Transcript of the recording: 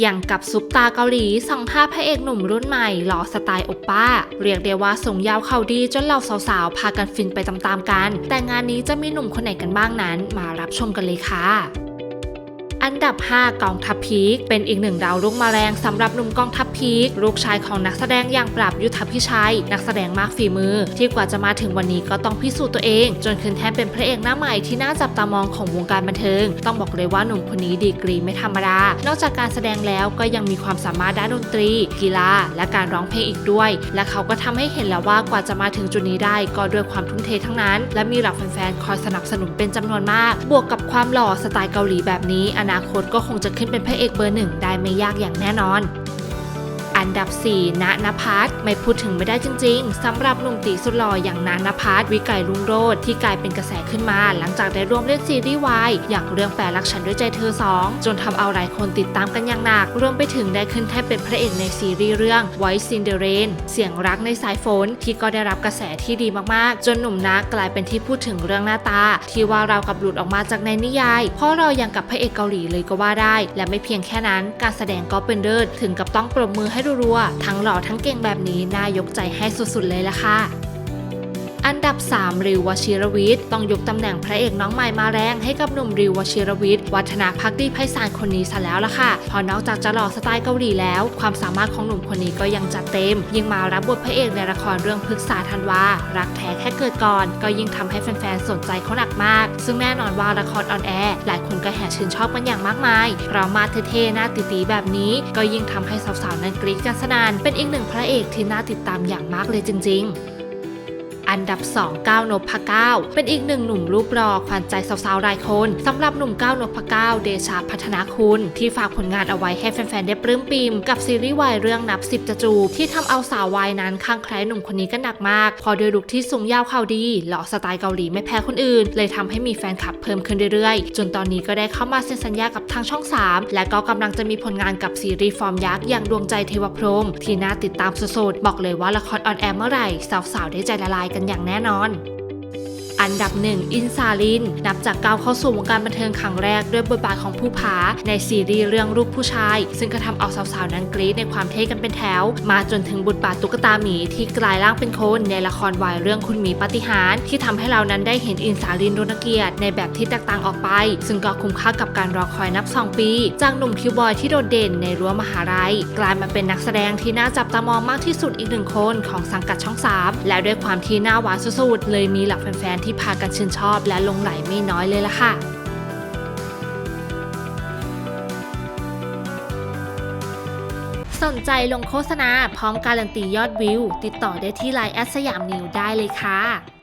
อย่างกับซุปตาเกาหลีส่องภาพพระเอกหนุ่มรุ่นใหม่หล่อสไตล์อบป้า เรียกได้ว่าส่งยาวเข่าดีจนเหล่าสาวๆ พากันฟินไปตามๆกัน แต่งานนี้จะมีหนุ่มคนไหนกันบ้างนั้น มารับชมกันเลยค่ะ อันดับ 5 กองทัพพีคเป็นอีกหนึ่งดาวรุ่งมาแรงสำหรับหนุ่มกองทัพพีคลูกชายของนักแสดงอย่างปราบยุทธพิชัย นักแสดงมากฝีมือ ที่กว่าจะมาถึงวันนี้ก็ต้องพิสูจน์ตัวเอง จนขึ้นแทนเป็นพระเอกหน้าใหม่ที่น่าจับตามองของวงการบันเทิง ต้องบอกเลยว่าหนุ่มคนนี้ดีกรีไม่ธรรมดา นอกจากการแสดงแล้วก็ยังมีความสามารถด้านดนตรี กีฬา และการร้องเพลงอีกด้วย และเขาก็ทำให้เห็นแล้วว่ากว่าจะมาถึงจุดนี้ได้ ก็ด้วยความทุ่มเททั้งนั้น และมีเหล่าแฟนๆคอยสนับสนุนเป็นจำนวนมาก บวกกับความหล่อสไตล์เกาหลีแบบนี้อนาคตก็คงจะขึ้นเป็นพระเอกเบอร์หนึ่งได้ไม่ยากอย่างแน่นอน อันดับ 4ณนภัสไม่พูดถึงไม่ได้จริง ๆสำหรับหนุ่มตีสุดหล่ออย่างณนภัสวิไกรุ่งโรจน์ที่กลายเป็นกระแสขึ้นมา หลังจากได้ร่วมเล่นซีรีส์วายอย่างเรื่องแปลรักฉันด้วยใจเธอ 2 จนทำเอาหลายคนติดตามกันอย่างหนักรวมไปถึงได้ขึ้นแท่นเป็นพระเอกในซีรีส์เรื่อง White Cinderella เสียงรักในสายฝนที่ก็ได้รับกระแสที่ดีมากๆ จนหนุ่มนักกลายเป็นที่พูดถึงเรื่องหน้าตา ที่ว่าเรากับหลุดออกมาจากในนิยาย เพราะเรายังกับพระเอกเกาหลีเลยก็ว่าได้ และไม่เพียงแค่นั้น การแสดงก็เป็นเลิศถึงกับต้องปรบมือให้รัวๆ ทั้งหล่อทั้งเก่งแบบนี้น่ายกใจให้สุดๆเลยละค่ะ อันดับ 3 ริววชิรวิทย์ต้องยกตำแหน่งพระเอกน้องใหม่มาแรงให้กับหนุ่มริววชิรวิทย์วัฒนาพักดีไพศาลคนนี้ซะแล้วล่ะค่ะพอนอกจากจะหล่อสไตล์เกาหลีแล้ว ความสามารถของหนุ่มคนนี้ก็ยังจัดเต็ม ยิ่งมารับบทพระเอกในละครเรื่องพฤกษาธันวารักแท้แค่เกิดก่อน ก็ยิ่งทำให้แฟนๆสนใจเขาหนักมาก ซึ่งแน่นอนว่าละครออนแอร์หลายคนก็แห่ชื่นชอบกันอย่างมากมายเพราะมาเท่ๆหน้าตีๆแบบนี้ ก็ยิ่งทำให้สาวๆนั้นกรี๊ดกันสนานเป็นอีกหนึ่งพระเอกที่น่าติดตามอย่างมากเลยจริง ๆ อันดับ 2 ก้าวนพเก้าเป็นอีกหนึ่งหนุ่มรูปรอขวัญใจสาวๆรายคนสำหรับหนุ่มก้าวนพเก้าเดชาพัฒนาคุณ ที่ฝากผลงานเอาไว้ให้แฟนๆได้ปลื้มปิมกับซีรีส์วายเรื่องนับสิบจะจูบที่ทำเอาสาววายนั้นข้างใครหนุ่มคนนี้ก็หนักมาก พอด้วยลุคที่สูงยาวเข่าดีหล่อสไตล์เกาหลีไม่แพ้คนอื่น เลยทำให้มีแฟนคลับเพิ่มขึ้นเรื่อยๆ จนตอนนี้ก็ได้เข้ามาเซ็นสัญญากับทางช่อง 3 และก็กำลังจะมีผลงานกับซีรีส์ฟอร์มยักษ์อย่างดวงใจเทวพรหมที่น่าติดตามสุดๆบอกเลยว่าละครออนแอร์เมื่อไหร่สาวๆได้ใจละลายกันอย่างแน่นอน อันดับหนึ่งอินซาลิน นับจากก้าวเข้าสู่วงการบันเทิงครั้งแรกด้วยบทบาทของผู้ผาในซีรีส์เรื่องลูกผู้ชาย ซึ่งก็ทำเอาสาวๆนั้นกรี๊ดในความเท่กันเป็นแถว มาจนถึงบทบาทตุ๊กตาหมีที่กลายร่างเป็นคนในละครวายเรื่องคุณหมีปฏิหารที่ทำให้เรานั้นได้เห็นอินซาลินโดนเกียรติในแบบที่แตกต่างออกไป ซึ่งก็คุ้มค่ากับการรอคอยนับ 2 ปี จากหนุ่มคิวบอยที่โดดเด่นในรั้วมหาลัย กลายมาเป็นนักแสดงที่น่าจับตามองมากที่สุดอีกหนึ่งคนของสังกัดช่อง 3 และด้วยความที่หน้าหวานสุดๆเลยมีเหล่าแฟนๆที่พากันชื่นชอบและลงไหลไม่น้อยเลยล่ะค่ะสนใจลงโฆษณาพร้อมการันตียอดวิว ติดต่อได้ที่ไลน์แอดสยามนิวได้เลยค่ะ